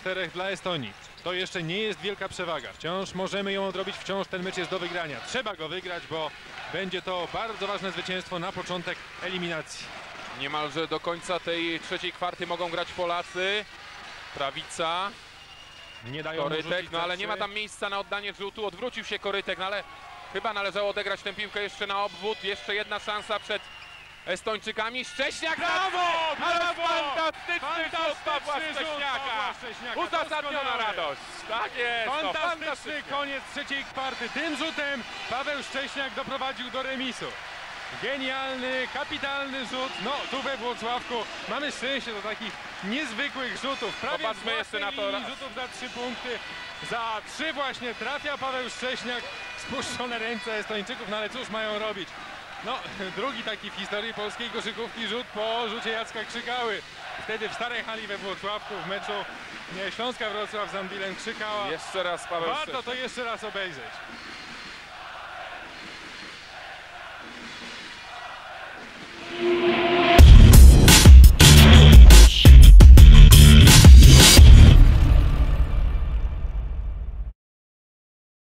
4 dla Estonii. To jeszcze nie jest wielka przewaga. Wciąż możemy ją odrobić, wciąż ten mecz jest do wygrania. Trzeba go wygrać, bo będzie to bardzo ważne zwycięstwo na początek eliminacji. Niemalże do końca tej trzeciej kwarty mogą grać Polacy. Prawica, Nie dają Korytek, no ale nie ma tam miejsca na oddanie rzutu. Odwrócił się Korytek, no ale chyba należało odegrać tę piłkę jeszcze na obwód. Jeszcze jedna szansa przed Estończykami. Szcześniak Brawo! Ale Brawo! Fantastyczny Pawła Szcześniaka! Uzasadniona radość. Tak jest, Fantastyczny koniec trzeciej kwarty. Tym rzutem Paweł Szcześniak doprowadził do remisu. Genialny, kapitalny rzut. No, tu we Włocławku mamy szczęście do takich niezwykłych rzutów. Prawie Popatrzmy jeszcze na to rzutów za trzy punkty. Za trzy właśnie trafia Paweł Szcześniak. Spuszczone ręce Estończyków, no ale cóż mają robić? No, drugi taki w historii polskiej koszykówki rzut po rzucie Jacka Krzykały. Wtedy w starej hali we Włocławku w meczu nie, Śląska Wrocław z Anbilem krzykała. Jeszcze raz Paweł Warto to jeszcze raz obejrzeć.